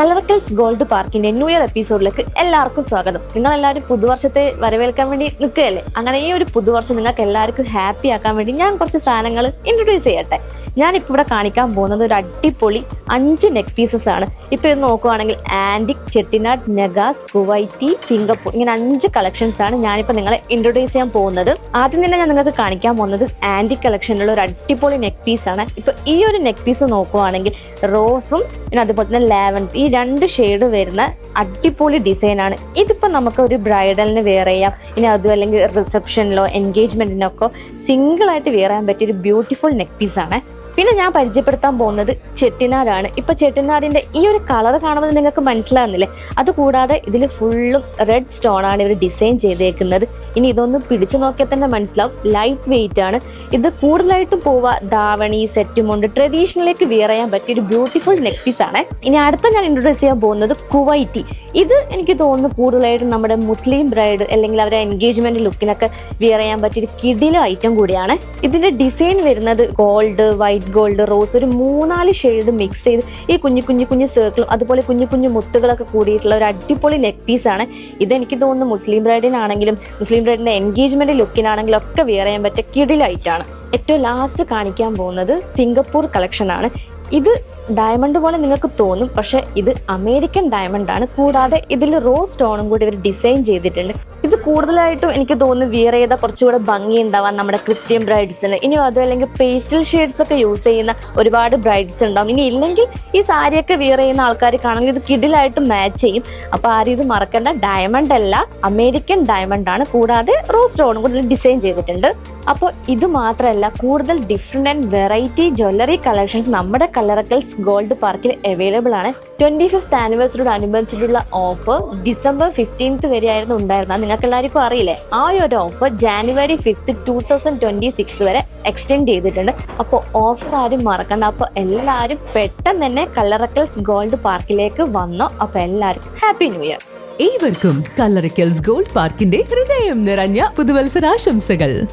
കളർക്കൽസ് gold പാർക്കിന്റെ new year എപ്പിസോഡിലേക്ക് എല്ലാവർക്കും സ്വാഗതം. നിങ്ങൾ എല്ലാവരും പുതുവർഷത്തെ വരവേൽക്കാൻ വേണ്ടി നിൽക്കുകയല്ലേ? അങ്ങനെ ഈ ഒരു പുതുവർഷം നിങ്ങൾക്ക് എല്ലാവർക്കും ഹാപ്പി ആക്കാൻ വേണ്ടി ഞാൻ കുറച്ച് സാധനങ്ങൾ ഇൻട്രൊഡ്യൂസ് ചെയ്യട്ടെ. ഞാനിപ്പോൾ ഇവിടെ കാണിക്കാൻ പോകുന്നത് ഒരു അടിപൊളി അഞ്ച് നെക്ക് പീസസ് ആണ്. ഇപ്പൊ ഇത് നോക്കുവാണെങ്കിൽ ആന്റിക് ചെട്ടിനാട് നെഗാസ് കുവൈറ്റി സിംഗപ്പൂർ ഇങ്ങനെ അഞ്ച് കളക്ഷൻസ് ആണ് ഞാനിപ്പോൾ നിങ്ങളെ ഇൻട്രൊഡ്യൂസ് ചെയ്യാൻ പോകുന്നത്. ആദ്യം തന്നെ ഞാൻ നിങ്ങൾക്ക് കാണിക്കാൻ പോകുന്നത് ആന്റിക് കളക്ഷനിലുള്ള ഒരു അടിപൊളി നെക്ക് പീസ് ആണ്. ഇപ്പൊ ഈ ഒരു നെക്ക് പീസ് നോക്കുവാണെങ്കിൽ റോസും പിന്നെ അതുപോലെ തന്നെ ലാവൻ ഈ രണ്ട് ഷെയ്ഡ് വരുന്ന അടിപൊളി ഡിസൈൻ ആണ് ഇതിപ്പോൾ നമുക്ക് ഒരു ബ്രൈഡലിന് വെയർ ചെയ്യാം. ഇനി അതും അല്ലെങ്കിൽ റിസപ്ഷനിലോ എൻഗേജ്മെന്റിനൊക്കെ സിംഗിൾ ആയിട്ട് വെയർ ചെയ്യാൻ പറ്റിയ ഒരു ബ്യൂട്ടിഫുൾ നെക്ക് പീസാണ് പിന്നെ ഞാൻ പരിചയപ്പെടുത്താൻ പോകുന്നത് ചെട്ടിനാടാണ് ഇപ്പൊ ചെട്ടിനാടിന്റെ ഈ ഒരു കളർ കാണുമ്പോൾ നിങ്ങൾക്ക് മനസ്സിലാകുന്നില്ലേ അതുകൂടാതെ ഇതിൽ ഫുള്ളും റെഡ് സ്റ്റോൺ ആണ് ഇവർ ഡിസൈൻ ചെയ്തേക്കുന്നത്. ഇനി ഇതൊന്ന് പിടിച്ചു നോക്കിയാൽ തന്നെ മനസ്സിലാവും. ലൈറ്റ് വെയിറ്റ് ആണ്. ഇത് കൂടുതലായിട്ടും പോവുക ധാവണി സെറ്റുമുണ്ട് ട്രഡീഷണലേക്ക് വിയർ ചെയ്യാൻ പറ്റിയ ഒരു ബ്യൂട്ടിഫുൾ നെക്ക് പീസ് ആണ്. ഇനി അടുത്ത ഞാൻ ഇൻട്രൊഡ്യൂസ് ചെയ്യാൻ പോകുന്നത് കുവൈറ്റി. ഇത് എനിക്ക് തോന്നുന്നു കൂടുതലായിട്ടും നമ്മുടെ മുസ്ലിം ബ്രൈഡ് അല്ലെങ്കിൽ അവരുടെ എൻഗേജ്മെന്റ് ലുക്കിനൊക്കെ വിയർ ചെയ്യാൻ പറ്റിയ ഒരു കിടിലോ ഐറ്റം കൂടിയാണ്. ഇതിന്റെ ഡിസൈൻ വരുന്നത് ഗോൾഡ് വൈറ്റ് ഗോൾഡ് റോസ് ഒരു മൂന്നാൽ ഷെയ്ഡ് മിക്സ് ചെയ്ത് ഈ കുഞ്ഞു കുഞ്ഞു കുഞ്ഞു സർക്കിളും അതുപോലെ കുഞ്ഞു കുഞ്ഞു മുത്തുകളൊക്കെ കൂടിയിട്ടുള്ള ഒരു അടിപൊളി നെക്ക് പീസാണ് ഇതെനിക്ക് തോന്നുന്നു മുസ്ലിം ബ്രൈഡിനാണെങ്കിലും മുസ്ലിം ബ്രൈഡിന്റെ എൻഗേജ്മെന്റ് ലുക്കിനാണെങ്കിലും ഒക്കെ വിയർ ചെയ്യാൻ പറ്റിയ കിടിലായിട്ടാണ് ഏറ്റവും ലാസ്റ്റ് കാണിക്കാൻ പോകുന്നത് സിംഗപ്പൂർ കളക്ഷനാണ് ഇത് ഡയമണ്ട് പോലെ നിങ്ങൾക്ക് തോന്നും പക്ഷേ ഇത് അമേരിക്കൻ ഡയമണ്ട് ആണ്. കൂടാതെ ഇതിൽ റോസ് സ്റ്റോണും കൂടി ഇവർ ഡിസൈൻ ചെയ്തിട്ടുണ്ട്. കൂടുതലായിട്ടും എനിക്ക് തോന്നുന്നു വിയർ ചെയ്ത കുറച്ചുകൂടെ ഭംഗി ഉണ്ടാവാൻ നമ്മുടെ ക്രിസ്ത്യൻ ബ്രൈഡ്സിന് ഇനി അതും അല്ലെങ്കിൽ പേസ്റ്റൽ ഷെയ്ഡ്സ് ഒക്കെ യൂസ് ചെയ്യുന്ന ഒരുപാട് ബ്രൈഡ്സ് ഉണ്ടാവും. ഇനി ഇല്ലെങ്കിൽ ഈ സാരിയൊക്കെ വിയർ ചെയ്യുന്ന ആൾക്കാർ കാണുമെങ്കിൽ ഇത് കിഡിലായിട്ട് മാച്ച് ചെയ്യും. അപ്പൊ ആരും ഇത് മറക്കേണ്ട. ഡയമണ്ട് അല്ല അമേരിക്കൻ ഡയമണ്ട് ആണ്. കൂടാതെ റോസ് സ്റ്റോണും കൂടി ഡിസൈൻ ചെയ്തിട്ടുണ്ട്. അപ്പോൾ ഇത് മാത്രമല്ല കൂടുതൽ different and variety jewellery collections നമ്മുടെ കളറക്കൽസ് ഗോൾഡ് പാർക്കിൽ അവൈലബിൾ ആണ്. ട്വന്റി ഫിഫ്ത്ത് ആനിവേഴ്സറിയോട് അനുബന്ധിച്ചിട്ടുള്ള ഓഫർ ഡിസംബർ ഫിഫ്റ്റീൻത്ത് വരെ ആയിരുന്നു ഉണ്ടായിരുന്നത്. നിങ്ങൾക്ക് എല്ലാവർക്കും അറിയില്ലേ? ആ ഒരു offer January fifth two thousand twenty six വരെ എക്സ്റ്റെൻഡ് ചെയ്തിട്ടുണ്ട്. അപ്പോൾ ഓഫർ ആരും മറക്കണ്ട. അപ്പോൾ എല്ലാവരും പെട്ടെന്ന് തന്നെ കളറക്കൽസ് ഗോൾഡ് പാർക്കിലേക്ക് വന്നോ. അപ്പോൾ എല്ലാവർക്കും ഹാപ്പി ന്യൂ ഇയർ ഏവർക്കും കല്ലറയ്ക്കൽസ് ഗോൾഡ് പാർക്കിന്റെ ഹൃദയം നിറഞ്ഞ പുതുവത്സരാശംസകൾ.